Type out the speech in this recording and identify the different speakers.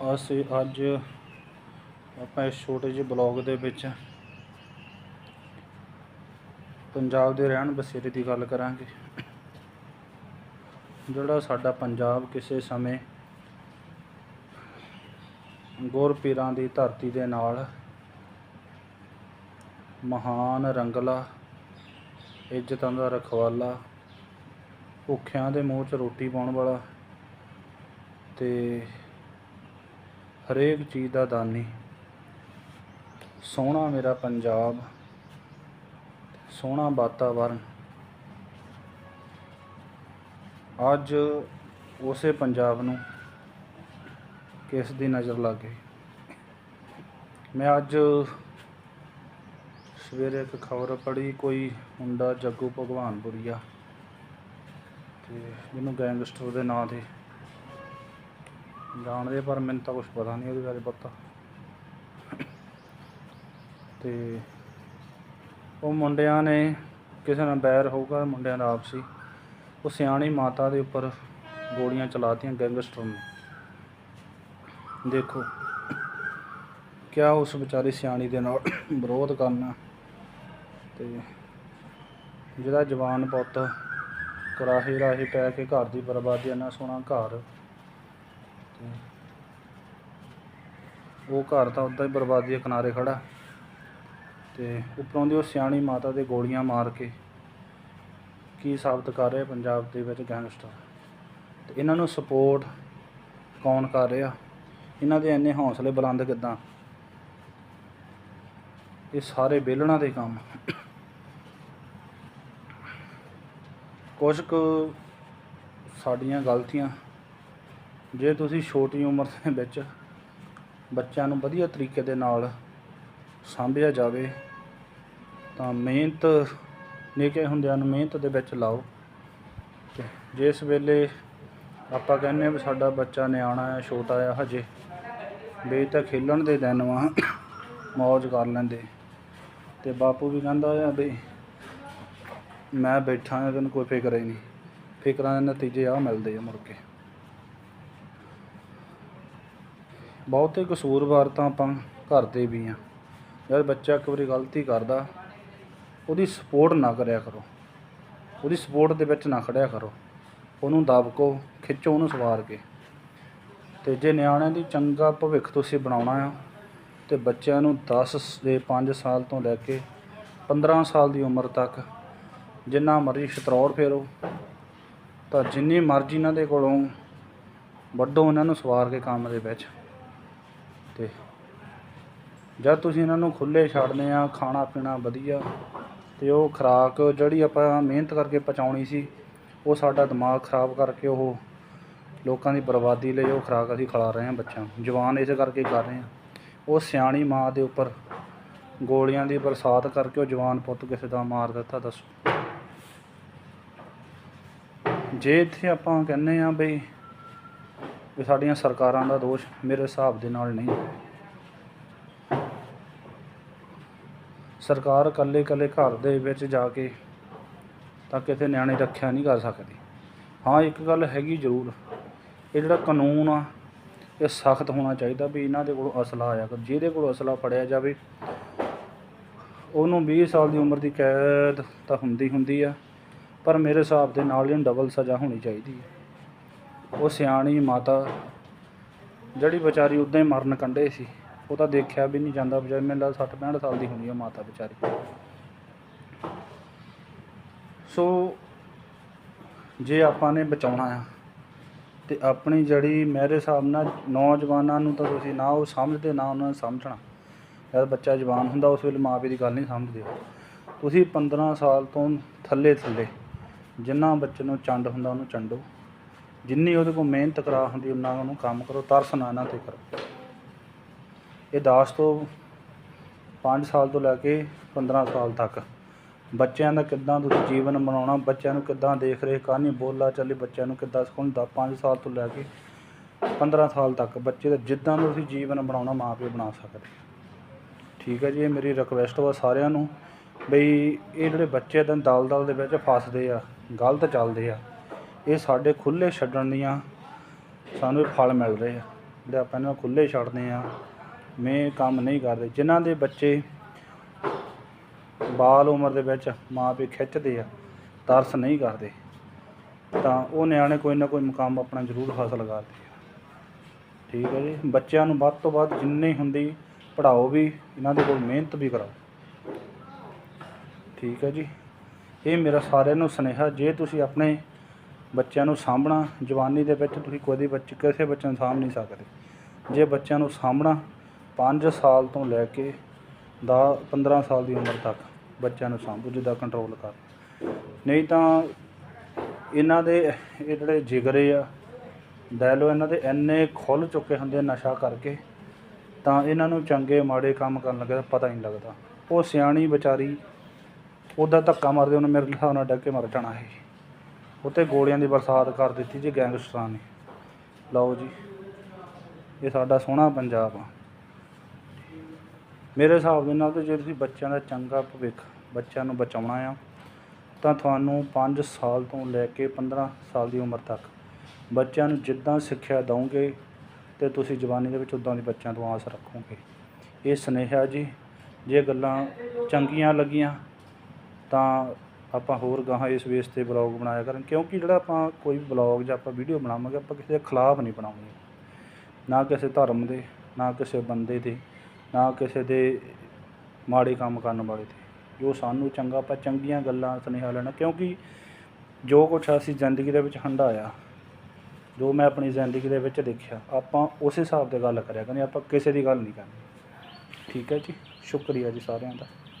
Speaker 1: ਅਸੀਂ ਅੱਜ ਆਪਾਂ ਇਸ ਛੋਟੇ ਜਿਹੇ ਬਲੌਗ ਦੇ ਵਿੱਚ ਪੰਜਾਬ ਦੇ ਰਹਿਣ ਬਸੇਰੇ ਦੀ ਗੱਲ ਕਰਾਂਗੇ। ਜਿਹੜਾ ਸਾਡਾ ਪੰਜਾਬ ਕਿਸੇ ਸਮੇਂ ਗੁਰਪੀਰਾਂ ਦੀ ਧਰਤੀ ਦੇ ਨਾਲ ਮਹਾਨ ਰੰਗਲਾ, ਇੱਜ਼ਤਾਂ ਦਾ ਰਖਵਾਲਾ, ਭੁੱਖਿਆਂ ਦੇ ਮੂੰਹ 'ਚ ਰੋਟੀ ਪਾਉਣ ਵਾਲਾ ਤੇ ਹਰੇਕ ਚੀਜ਼ ਦਾ ਦਾਨੀ। ਸੋਹਣਾ ਮੇਰਾ ਪੰਜਾਬ, ਸੋਹਣਾ ਵਾਤਾਵਰਨ। ਅੱਜ ਉਸੇ ਪੰਜਾਬ ਨੂੰ ਕਿਸ ਦੀ ਨਜ਼ਰ ਲੱਗ ਗਈ? ਮੈਂ ਅੱਜ ਸਵੇਰੇ ਇੱਕ ਖਬਰ ਪੜ੍ਹੀ, ਕੋਈ ਮੁੰਡਾ ਜੱਗੂ ਭਗਵਾਨਪੁਰੀਆ। ਤੇ ਜਿਹਨੂੰ ਗੈਂਗਸਟਰ ਦੇ ਨਾਂ ਤੇ ਜਾਣਦੇ ਪਰ ਮੈਨੂੰ ਤਾਂ ਕੁਝ ਪਤਾ ਨਹੀਂ ਉਹਦੇ ਬਾਰੇ ਪਤਾ ਤੇ ਉਹ ਮੁੰਡਿਆਂ ਨੇ ਕਿਸੇ ਨਾਲ ਬੈਰ ਹੋਊਗਾ, ਮੁੰਡਿਆਂ ਦਾ ਆਪਸੀ। ਉਹ ਸਿਆਣੀ ਮਾਤਾ ਦੇ ਉੱਪਰ ਗੋਲੀਆਂ ਚਲਾਤੀਆਂ ਗੈਂਗਸਟਰ ਨੇ। ਦੇਖੋ, ਕਿਆ ਉਸ ਵਿਚਾਰੀ ਸਿਆਣੀ ਦੇ ਨਾਲ ਵਿਰੋਧ ਕਰਨਾ। ਤੇ ਜਿਹਦਾ ਜਵਾਨ ਪੁੱਤ ਕਰਾਹੇ ਰਾਹੇ ਪੈ ਕੇ ਘਰ ਦੀ ਬਰਬਾਦੀ ਇੰਨਾ ਸੋਹਣਾ ਘਰ ਤੇ ਉਹ ਘਰ ਤਾਂ ਉੱਦਾਂ ਹੀ ਬਰਬਾਦੀ ਦੇ ਕਿਨਾਰੇ ਖੜਾ ਤੇ ਉੱਪਰੋਂ ਦੀ ਉਹ ਸਿਆਣੀ ਮਾਤਾ ਦੇ ਗੋਲੀਆਂ ਮਾਰ ਕੇ ਕੀ ਸਾਬਤ ਕਰ ਰਿਹਾ ਪੰਜਾਬ ਦੇ ਵਿੱਚ ਗੈਂਗਸਟਰ? ਤੇ ਇਹਨਾਂ ਨੂੰ ਸਪੋਰਟ ਕੌਣ ਕਰ ਰਿਹਾ? ਇਹਨਾਂ ਦੇ ਇੰਨੇ ਹੌਸਲੇ ਬੁਲੰਦ ਕਿੱਦਾਂ? ਇਹ ਸਾਰੇ ਵਿਹਲਣਾ ਦੇ ਕੰਮ। ਕੁਝ ਕੁ ਸਾਡੀਆਂ ਗਲਤੀਆਂ ਜੇ ਤੁਸੀਂ ਛੋਟੀ ਉਮਰ ਦੇ ਵਿੱਚ ਬੱਚਿਆਂ ਨੂੰ ਵਧੀਆ ਤਰੀਕੇ ਦੇ ਨਾਲ ਸਾਂਭਿਆ ਜਾਵੇ, ਤਾਂ ਮਿਹਨਤ ਨਿੱਕੇ ਹੁੰਦਿਆਂ ਨੂੰ ਮਿਹਨਤ ਦੇ ਵਿੱਚ ਲਾਓ। ਤੇ ਜਿਸ ਵੇਲੇ ਆਪਾਂ ਕਹਿੰਦੇ ਹਾਂ ਵੀ ਸਾਡਾ ਬੱਚਾ ਨਿਆਣਾ ਆ ਛੋਟਾ ਆ ਹਜੇ, ਵੀ ਤਾਂ ਖੇਲਣ ਦੇ ਦਿਨ ਵਾ ਮौज ਕਰ ਲੈਂਦੇ। ਤੇ ਬਾਪੂ ਵੀ ਕਹਿੰਦਾ ਆ ਵੀ ਮੈਂ ਬੈਠਾ ਹਾਂ ਤੈਨੂੰ ਕੋਈ ਫਿਕਰ ਹੀ ਨਹੀਂ। ਫਿਕਰਾਂ ਦੇ ਨਤੀਜੇ ਆ ਮਿਲਦੇ ਆ ਮੁੜ ਕੇ। ਬਹੁਤੇ ਕਸੂਰਵਾਰ ਤਾਂ ਆਪਾਂ ਘਰ ਦੇ ਵੀ ਆ। ਜਦ ਬੱਚਾ ਇੱਕ ਵਾਰੀ ਗਲਤੀ ਕਰਦਾ, ਉਹਦੀ ਸਪੋਰਟ ਨਾ ਕਰਿਆ ਕਰੋ। ਉਹਦੀ ਸਪੋਰਟ ਦੇ ਵਿੱਚ ਨਾ ਖੜਿਆ ਕਰੋ। ਉਹਨੂੰ ਦਬਕੋ, ਖਿੱਚੋ, ਉਹਨੂੰ ਸਵਾਰ ਕੇ। ਤੇ ਜੇ ਨਿਆਣਿਆਂ ਦੀ ਚੰਗਾ ਭਵਿੱਖ ਤੁਸੀਂ ਬਣਾਉਣਾ ਆ, ਤੇ ਬੱਚਿਆਂ ਨੂੰ 10 ਦੇ 5 ਸਾਲ ਤੋਂ ਲੈ ਕੇ 15 ਸਾਲ ਦੀ ਉਮਰ ਤੱਕ ਜਿੰਨਾ ਮਰਜ਼ੀ ਸ਼ਤਰੌਰ ਫੇਰੋ, ਤਾਂ ਜਿੰਨੀ ਮਰਜ਼ੀ ਇਹਨਾਂ ਦੇ ਕੋਲੋਂ ਵੱਡੋ ਇਹਨਾਂ ਨੂੰ ਸਵਾਰ ਕੇ ਕੰਮ ਦੇ ਵਿੱਚ। ਤੇ ਜਦ ਤੁਸੀਂ ਇਹਨਾਂ ਨੂੰ ਖੁੱਲੇ ਛੱਡਦੇ ਆ, ਖਾਣਾ ਪੀਣਾ ਵਧੀਆ, ਤੇ ਉਹ ਖੁਰਾਕ ਜਿਹੜੀ ਆਪਾਂ ਮਿਹਨਤ ਕਰਕੇ ਪਚਾਉਣੀ ਸੀ, ਉਹ ਸਾਡਾ ਦਿਮਾਗ ਖਰਾਬ ਕਰਕੇ ਉਹ ਲੋਕਾਂ ਦੀ ਬਰਬਾਦੀ ਲਈ ਉਹ ਖੁਰਾਕ ਅਸੀਂ ਖਿਲਾ ਰਹੇ ਹਾਂ ਬੱਚਿਆਂ ਨੂੰ। ਜਵਾਨ ਇਸ ਕਰਕੇ ਕਰ ਰਹੇ ਹਾਂ। ਉਹ ਸਿਆਣੀ ਮਾਂ ਦੇ ਉੱਪਰ ਗੋਲੀਆਂ ਦੀ ਬਰਸਾਤ ਕਰਕੇ ਉਹ ਜਵਾਨ ਪੁੱਤ ਕਿਸੇ ਦਾ ਮਾਰ ਦਿੱਤਾ, ਦੱਸੋ। ਜੇ ਇੱਥੇ ਆਪਾਂ ਕਹਿੰਦੇ ਆ ਬਈ ਵੀ ਸਾਡੀਆਂ ਸਰਕਾਰਾਂ ਦਾ ਦੋਸ਼ ਮੇਰੇ ਹਿਸਾਬ ਦੇ ਨਾਲ ਨਹੀਂ। ਸਰਕਾਰ ਇਕੱਲੇ ਇਕੱਲੇ ਘਰ ਦੇ ਵਿੱਚ ਜਾ ਕੇ ਤਾਂ ਕਿਤੇ ਨਿਆਣੇ ਰੱਖਿਆ ਨਹੀਂ ਕਰ ਸਕਦੀ। ਹਾਂ, ਇੱਕ ਗੱਲ ਹੈਗੀ ਜ਼ਰੂਰ, ਇਹ ਜਿਹੜਾ ਕਾਨੂੰਨ ਆ, ਇਹ ਸਖਤ ਹੋਣਾ ਚਾਹੀਦਾ ਵੀ ਇਹਨਾਂ ਦੇ ਕੋਲ ਅਸਲਾ ਆਇਆ ਕਰ। ਜਿਹਦੇ ਕੋਲ ਅਸਲਾ ਫੜਿਆ ਜਾਵੇ, ਉਹਨੂੰ 20 ਸਾਲ ਦੀ ਉਮਰ ਦੀ ਕੈਦ ਤਾਂ ਹੁੰਦੀ ਹੁੰਦੀ ਆ, ਪਰ ਮੇਰੇ ਹਿਸਾਬ ਦੇ ਨਾਲ ਇਹਨੂੰ ਡਬਲ ਸਜ਼ਾ ਹੋਣੀ ਚਾਹੀਦੀ ਹੈ ਉਹ ਸਿਆਣੀ ਮਾਤਾ ਜਿਹੜੀ ਵਿਚਾਰੀ ਉਦਾਂ ਹੀ ਮਰਨ ਕੰਢੇ ਸੀ, ਉਹ ਤਾਂ ਦੇਖਿਆ ਵੀ ਨਹੀਂ ਜਾਂਦਾ, ਵਿਚਾਰੀ ਮੈਨੂੰ ਲੱਗਦਾ 60 65 ਸਾਲ ਦੀ ਹੁੰਦੀ ਆ ਮਾਤਾ ਵਿਚਾਰੀ। ਸੋ ਜੇ ਆਪਾਂ ਨੇ ਬਚਾਉਣਾ ਆ ਤੇ ਆਪਣੀ ਜਿਹੜੀ ਮੇਰੇ ਹਿਸਾਬ ਨਾਲ ਨੌਜਵਾਨਾਂ ਨੂੰ ਤਾਂ ਤੁਸੀਂ ਨਾ ਉਹ ਸਮਝਦੇ, ਨਾ ਉਹਨਾਂ ਨੂੰ ਸਮਝਣਾ। ਜਦ ਬੱਚਾ ਜਵਾਨ ਹੁੰਦਾ, ਉਸ ਵੇਲੇ ਮਾਂ ਪਿਓ ਦੀ ਗੱਲ ਨਹੀਂ ਸਮਝਦੇ ਤੁਸੀਂ 15 ਸਾਲ ਤੋਂ ਥੱਲੇ ਥੱਲੇ ਜਿੰਨਾ ਬੱਚੇ ਨੂੰ ਚੰਡ ਹੁੰਦਾ, ਉਹਨੂੰ ਚੰਡੋ। ਜਿੰਨੀ ਉਹਦੇ ਕੋਲ ਮਿਹਨਤ ਕਰਾ ਹੁੰਦੀ ਉਹਨਾਂ ਉਹਨੂੰ ਕੰਮ ਕਰੋ, ਤਰਸ ਨਾ ਇਹਨਾਂ ਤੇ ਕਰੋ। ਇਹ ਦਾਸ ਤੋਂ 5 ਸਾਲ ਤੋਂ ਲੈ ਕੇ 15 ਸਾਲ ਤੱਕ, ਬੱਚਿਆਂ ਦਾ ਕਿੱਦਾਂ ਤੁਸੀਂ ਜੀਵਨ ਬਣਾਉਣਾ ਬੱਚਿਆਂ ਨੂੰ ਕਿੱਦਾਂ ਦੇਖ ਰੇਖ ਕਰਨੀ, ਬੋਲਾ ਚਾਲੀ ਬੱਚਿਆਂ ਨੂੰ ਕਿੱਦਾਂ ਸਿਖਾਉਣੀ ਦਾ 5 ਸਾਲ ਤੋਂ ਲੈ ਕੇ 15 ਸਾਲ ਤੱਕ ਬੱਚੇ ਦਾ ਜਿੱਦਾਂ ਦਾ ਤੁਸੀਂ ਜੀਵਨ ਬਣਾਉਣਾ, ਮਾਂ ਪਿਓ ਬਣਾ ਸਕਦੇ। ਠੀਕ ਹੈ ਜੀ, ਇਹ ਮੇਰੀ ਰਿਕਵੈਸਟ ਵਾ ਸਾਰਿਆਂ ਨੂੰ ਬਈ ਇਹ ਜਿਹੜੇ ਬੱਚੇ ਤਾਂ ਦਲ ਦਲ ਦੇ ਵਿੱਚ ਫਸਦੇ ਆ, ਗਲਤ ਚੱਲਦੇ ਆ ਇਹ ਸਾਡੇ ਖੁੱਲੇ ਛੱਡਣ ਦੀਆਂ ਸਾਨੂੰ ਫਲ ਮਿਲ ਰਹੇ ਆ। ਜਿਹੜੇ ਆਪਾਂ ਇਹਨਾਂ ਨੂੰ ਖੁੱਲੇ ਛੱਡਦੇ ਆ ਮੈਂ ਕੰਮ ਨਹੀਂ ਕਰਦੇ। ਜਿਨ੍ਹਾਂ ਦੇ ਬੱਚੇ ਬਾਲ ਉਮਰ ਦੇ ਵਿੱਚ ਮਾਂ ਪਿਓ ਖਿੱਚਦੇ ਆ, ਤਰਸ ਨਹੀਂ ਕਰਦੇ, ਤਾਂ ਉਹ ਨਿਆਣੇ ਕੋਈ ਨਾ ਕੋਈ ਮੁਕਾਮ ਆਪਣਾ ਜ਼ਰੂਰ ਹਾਸਲ ਕਰਦੇ ਆ। ਠੀਕ ਹੈ ਜੀ? ਬੱਚਿਆਂ ਨੂੰ ਵੱਧ ਤੋਂ ਵੱਧ ਜਿੰਨੀ ਹੁੰਦੀ ਪੜ੍ਹਾਓ ਵੀ, ਇਹਨਾਂ ਦੇ ਕੋਲ ਮਿਹਨਤ ਵੀ ਕਰਾਓ। ਠੀਕ ਹੈ ਜੀ? ਇਹ ਮੇਰਾ ਸਾਰਿਆਂ ਨੂੰ ਸੁਨੇਹਾ। ਜੇ ਤੁਸੀਂ ਆਪਣੇ ਬੱਚਿਆਂ ਨੂੰ ਸਾਂਭਣਾ, ਜਵਾਨੀ ਦੇ ਵਿੱਚ ਤੁਸੀਂ ਕੋਈ ਬੱਚੇ, ਕਿਸੇ ਬੱਚੇ ਨੂੰ ਸਾਂਭ ਨਹੀਂ ਸਕਦੇ। ਜੇ ਬੱਚਿਆਂ ਨੂੰ ਸਾਂਭਣਾ 5 ਸਾਲ ਤੋਂ ਲੈ ਕੇ 10 15 ਸਾਲ ਦੀ ਉਮਰ ਤੱਕ ਬੱਚਿਆਂ ਨੂੰ ਸਾਂਭੋ, ਜਿੱਦਾਂ ਕੰਟਰੋਲ ਕਰ। ਨਹੀਂ ਤਾਂ ਇਹਨਾਂ ਦੇ ਇਹ ਜਿਹੜੇ ਜਿਗਰੇ ਆ ਦਿਲ ਇਹਨਾਂ ਦੇ ਇੰਨੇ ਖੁੱਲ ਚੁੱਕੇ ਹੁੰਦੇ ਨਸ਼ਾ ਕਰਕੇ, ਤਾਂ ਇਹਨਾਂ ਨੂੰ ਚੰਗੇ ਮਾੜੇ ਕੰਮ ਕਰਨ ਲੱਗੇ ਪਤਾ ਹੀ ਨਹੀਂ ਲੱਗਦਾ। ਉਹ ਸਿਆਣੀ ਵਿਚਾਰੀ, ਉਹਦਾ ਧੱਕਾ ਮਾਰਦੇ, ਉਹਨੇ ਮੇਰੇ ਹਿਸਾਬ ਨਾਲ ਡੱਕ ਕੇ ਮਰ ਜਾਣਾ ਸੀ ਉੱਤੇ ਗੋਲੀਆਂ ਦੀ ਬਰਸਾਤ ਕਰ ਦਿੱਤੀ ਜੀ ਗੈਂਗਸਟਰਾਂ ਨੇ। ਲਓ ਜੀ, ਇਹ ਸਾਡਾ ਸੋਹਣਾ ਪੰਜਾਬ ਆ। ਮੇਰੇ ਹਿਸਾਬ ਦੇ ਨਾਲ ਤਾਂ ਜੇ ਤੁਸੀਂ ਬੱਚਿਆਂ ਦਾ ਚੰਗਾ ਭਵਿੱਖ ਬੱਚਿਆਂ ਨੂੰ ਬਚਾਉਣਾ ਆ, ਤਾਂ ਤੁਹਾਨੂੰ 5 ਸਾਲ ਤੋਂ ਲੈ ਕੇ 15 ਸਾਲ ਦੀ ਉਮਰ ਤੱਕ ਬੱਚਿਆਂ ਨੂੰ ਜਿੱਦਾਂ ਸਿੱਖਿਆ ਦਵੋਗੇ ਤੇ ਤੁਸੀਂ ਜਵਾਨੀ ਦੇ ਵਿੱਚ ਉਦਾਂ ਦੇ ਬੱਚਿਆਂ ਤੋਂ ਆਸ ਰੱਖੋਗੇ। ਇਹ ਸੁਨੇਹਾ ਜੀ, ਜੇ ਗੱਲਾਂ ਚੰਗੀਆਂ ਲੱਗੀਆਂ ਤਾਂ ਆਪਾਂ ਹੋਰ ਗਾਹਾਂ ਇਸ ਵੇਸ ਤੇ ਬਲੌਗ ਬਣਾਇਆ ਕਰਨ, ਕਿਉਂਕਿ ਜਿਹੜਾ ਆਪਾਂ ਕੋਈ ਬਲੌਗ ਜਾਂ ਆਪਾਂ ਵੀਡੀਓ ਬਣਾਵਾਂਗੇ, ਆਪਾਂ ਕਿਸੇ ਦੇ ਖਿਲਾਫ ਨਹੀਂ ਬਣਾਵਾਂਗੇ ਨਾ ਕਿਸੇ ਧਰਮ ਦੇ, ਨਾ ਕਿਸੇ ਬੰਦੇ ਦੇ, ਨਾ ਕਿਸੇ ਦੇ ਮਾੜੇ ਕੰਮ ਕਰਨ ਵਾਲੇ ਦੇ। ਜੋ ਸਾਨੂੰ ਚੰਗਾ, ਆਪਾਂ ਚੰਗੀਆਂ ਗੱਲਾਂ ਸੁਨੇਹਾ ਲੈਣਾ, ਕਿਉਂਕਿ ਜੋ ਕੁਛ ਅਸੀਂ ਜ਼ਿੰਦਗੀ ਦੇ ਵਿੱਚ ਹੰਡਾਇਆ ਜੋ ਮੈਂ ਆਪਣੀ ਜ਼ਿੰਦਗੀ ਦੇ ਵਿੱਚ ਦੇਖਿਆ, ਆਪਾਂ ਉਸ ਹਿਸਾਬ ਤੇ ਗੱਲ ਕਰਿਆ ਕਰਨੀ, ਆਪਾਂ ਕਿਸੇ ਦੀ ਗੱਲ ਨਹੀਂ ਕਰਨੀ। ਠੀਕ ਹੈ ਜੀ? ਸ਼ੁਕਰੀਆ ਜੀ ਸਾਰਿਆਂ ਦਾ।